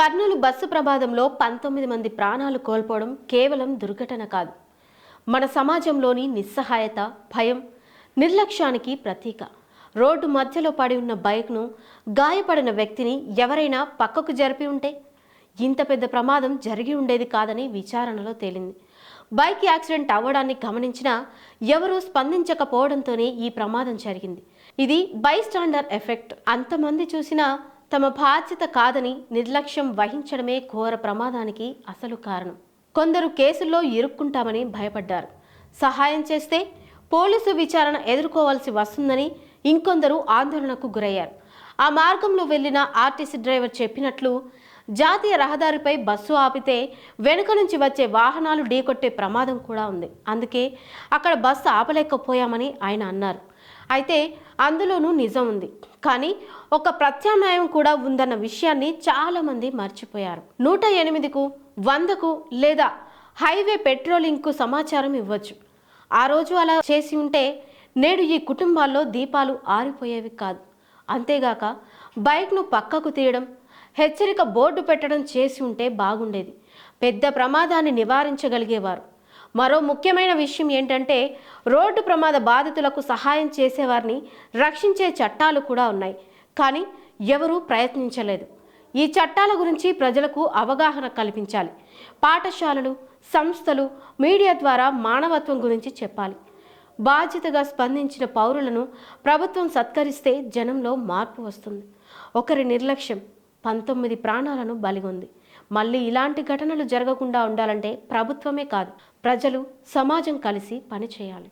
Kurnool bus ప్రమాదంలో పంతొమ్మిది మంది ప్రాణాలు కోల్పోవడం కేవలం దుర్ఘటన కాదు. మన సమాజంలోని నిస్సహాయత భయం నిర్లక్ష్యానికి ప్రతీక. రోడ్డు మధ్యలో పడి ఉన్న బైక్ను గాయపడిన వ్యక్తిని ఎవరైనా పక్కకు జరిపి ఉంటే? ఇంత పెద్ద ప్రమాదం జరిగి ఉండేది కాదని విచారణలో తేలింది. బైక్ యాక్సిడెంట్ అవ్వడాన్ని గమనించినా ఎవరూ స్పందించకపోవడంతోనే ఈ ప్రమాదం జరిగింది. ఇది బైస్టాండర్ ఎఫెక్ట్. అంతమంది చూసినా తమ బాధ్యత కాదని నిర్లక్ష్యం వహించడమే ఘోర ప్రమాదానికి అసలు కారణం. కొందరు కేసుల్లో ఇరుక్కుంటామని భయపడ్డారు. సహాయం చేస్తే పోలీసు విచారణ ఎదుర్కోవాల్సి వస్తుందని ఇంకొందరు ఆందోళనకు గురయ్యారు. ఆ మార్గంలో వెళ్ళిన ఆర్టీసీ డ్రైవర్ చెప్పినట్లు జాతీయ రహదారిపై బస్సు ఆపితే వెనుక నుంచి వచ్చే వాహనాలు ఢీకొట్టే ప్రమాదం కూడా ఉంది. అందుకే అక్కడ బస్సు ఆపలేకపోయామని ఆయన అన్నారు. అయితే అందులోనూ నిజం ఉంది. కానీ ఒక ప్రత్యామ్నాయం కూడా ఉందన్న విషయాన్ని చాలామంది మర్చిపోయారు. నూట ఎనిమిదికు వందకు లేదా హైవే పెట్రోలింగ్కు సమాచారం ఇవ్వచ్చు. ఆ రోజు అలా చేసి ఉంటే నేడు ఈ కుటుంబాల్లో దీపాలు ఆరిపోయేవి కాదు. అంతేగాక బైక్ను పక్కకు తీయడం హెచ్చరిక బోర్డు పెట్టడం చేసి ఉంటే బాగుండేది. పెద్ద ప్రమాదాన్ని నివారించగలిగేవారు. మరో ముఖ్యమైన విషయం ఏంటంటే రోడ్డు ప్రమాద బాధితులకు సహాయం చేసేవారిని రక్షించే చట్టాలు కూడా ఉన్నాయి. కానీ ఎవరూ ప్రయత్నించలేదు. ఈ చట్టాల గురించి ప్రజలకు అవగాహన కల్పించాలి. పాఠశాలలు సంస్థలు మీడియా ద్వారా మానవత్వం గురించి చెప్పాలి. బాధ్యతగా స్పందించిన పౌరులను ప్రభుత్వం సత్కరిస్తే జనంలో మార్పు వస్తుంది. ఒకరి నిర్లక్ష్యం పంతొమ్మిది ప్రాణాలను బలిగొంది మళ్ళీ ఇలాంటి ఘటనలు జరగకుండా ఉండాలంటే ప్రభుత్వమే కాదు ప్రజలు సమాజం కలిసి పనిచేయాలి